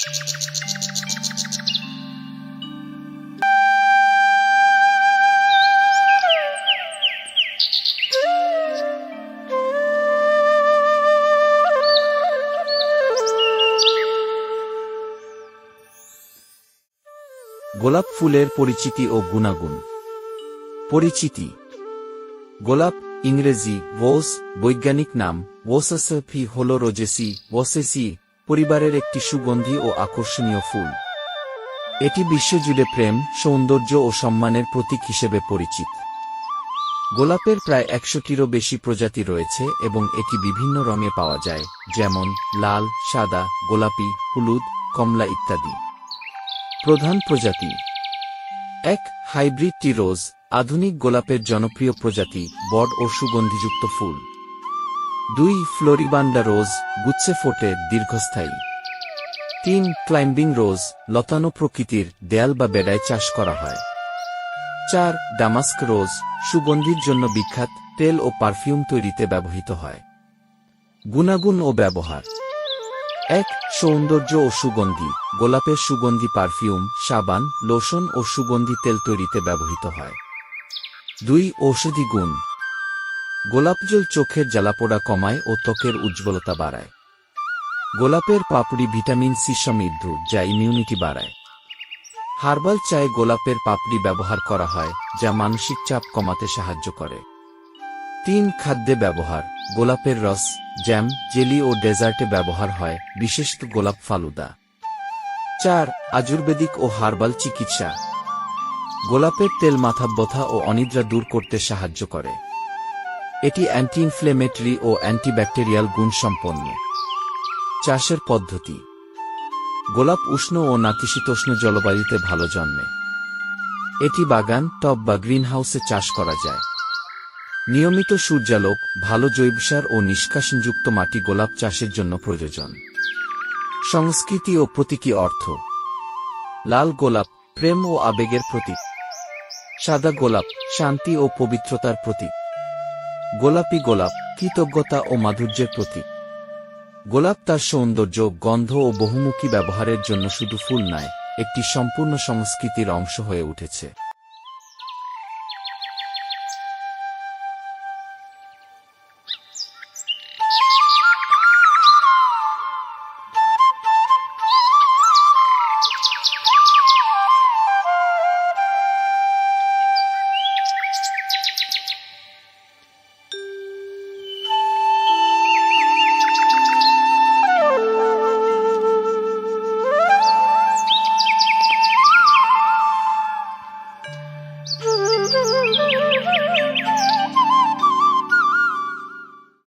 গোলাপ ফুলের পরিচিতি ও গুণাগুণ। পরিচিতি। গোলাপ, ইংরেজি, ওস, বৈজ্ঞানিক নাম, ওসাসফি হল রোজেসি, ওসেসি পরিবারের একটি সুগন্ধি ও আকর্ষণীয় ফুল। এটি বিশ্বজুড়ে প্রেম, সৌন্দর্য ও সম্মানের প্রতীক হিসেবে পরিচিত। গোলাপের প্রায় একশোটিরও বেশি প্রজাতি রয়েছে এবং এটি বিভিন্ন রঙে পাওয়া যায়, যেমন লাল, সাদা, গোলাপি, হলুদ, কমলা ইত্যাদি। প্রধান প্রজাতি। এক হাইব্রিড টি রোজ আধুনিক গোলাপের জনপ্রিয় প্রজাতি বড ও সুগন্ধিযুক্ত ফুল। দুই ফ্লোরিবান্ডা রোজ গুচ্ছে ফোটে দীর্ঘস্থায়ী। তিন ক্লাইম্বিং রোজ লতানো প্রকৃতির দেয়াল বা বেড়ায় চাষ করা হয়। চার ডামাস্ক রোজ সুগন্ধির জন্য বিখ্যাত তেল ও পারফিউম তৈরিতে ব্যবহৃত হয়। গুণাগুণ ও ব্যবহার। এক, সৌন্দর্য ও সুগন্ধি, গোলাপের সুগন্ধি পারফিউম, সাবান, লোশন ও সুগন্ধি তেল তৈরিতে ব্যবহৃত হয়। দুই, ঔষধি গুণ গোলাপজল চোখের জ্বালাপোড়া কমায় ও ত্বকের উজ্জ্বলতা বাড়ায়। গোলাপের পাপড়ি ভিটামিন সি সমৃদ্ধ, যা ইমিউনিটি বাড়ায়। হার্বাল চায়ে গোলাপের পাপড়ি ব্যবহার করা হয়, যা মানসিক চাপ কমাতে সাহায্য করে। তিন খাদ্যে ব্যবহার, গোলাপের রস, জ্যাম, জেলি ও ডেজার্টে ব্যবহার হয়, বিশেষত গোলাপ ফালুদা। চার, আয়ুর্বেদিক ও হার্বাল চিকিৎসা। গোলাপের তেল মাথা ব্যথা ও অনিদ্রা দূর করতে সাহায্য করে। এটি অ্যান্টি ইনফ্লেমেটরি ও অ্যান্টিব্যাকটেরিয়াল গুণসম্পন্ন চাষের পদ্ধতি। গোলাপ উষ্ণ ও নাতিশীতোষ্ণ জলবায়ুতে ভালো জন্মে। এটি বাগান, টব বা গ্রিনহাউসে চাষ করা যায়। নিয়মিত সূর্যালোক, ভালো জৈবসার ও নিষ্কাশনযুক্ত মাটি গোলাপ চাষের জন্য প্রয়োজন। সংস্কৃতি ও প্রতীকী অর্থ। লাল গোলাপ, প্রেম ও আবেগের প্রতীক। সাদা গোলাপ, শান্তি ও পবিত্রতার প্রতীক। গোলাপি গোলাপ, কৃতজ্ঞতা ও মাধুর্যের প্রতীক। গোলাপ তার সৌন্দর্য, গন্ধ ও বহুমুখী ব্যবহারের জন্য শুধু ফুল নয়, একটি সম্পূর্ণ সংস্কৃতির অংশ হয়ে উঠেছে।